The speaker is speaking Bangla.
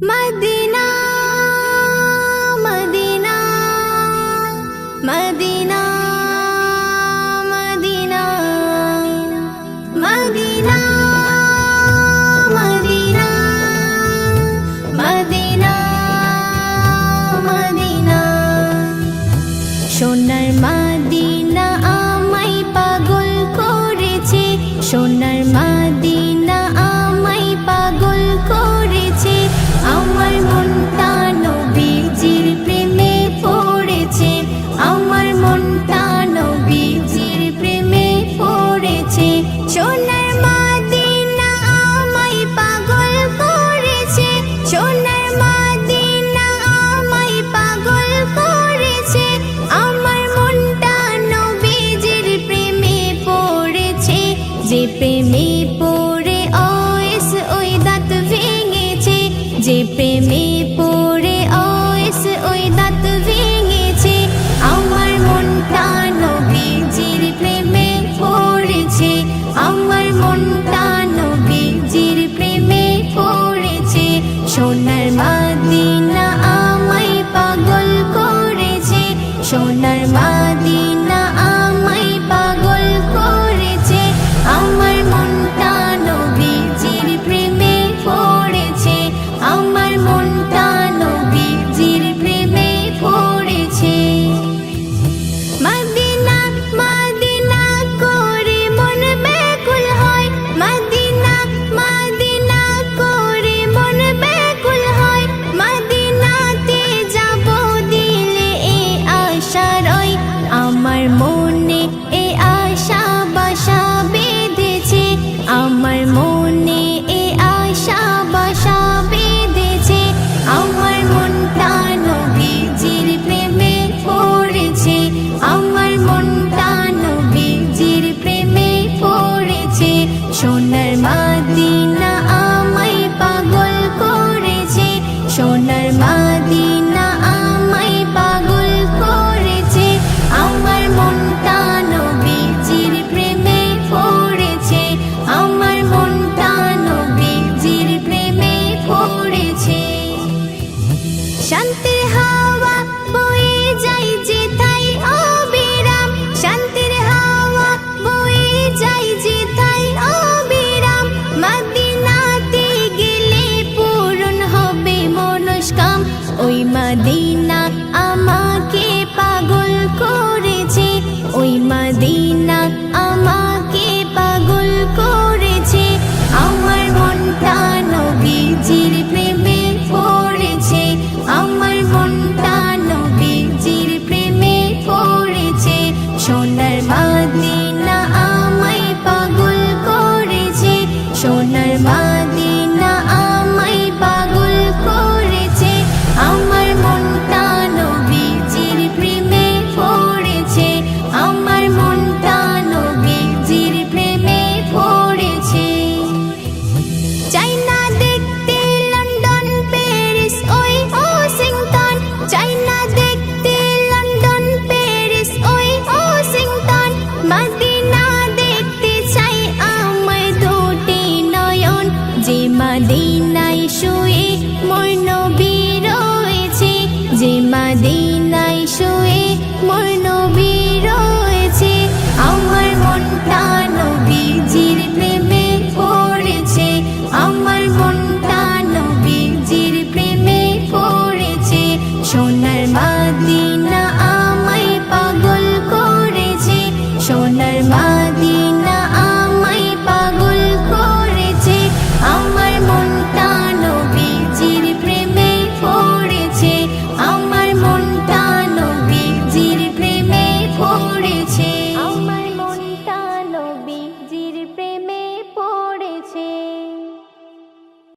Medina Medina Medina Medina Medina Medina Medina করেছে সোনার মা যে প্রেমে পড়ে অয়েস, ওই দাঁত ভেঙেছে। আমার মনটা নবীজির প্রেমে পড়েছে। আমার মনটা নবীজির প্রেমে পড়েছে। সোনার মাদিনা আমায় পাগল করেছে। সোনার মাদিনা more. শান্তির হাওয়া বয়ে যায় যেতে মদিনায় শুয়ে মরনো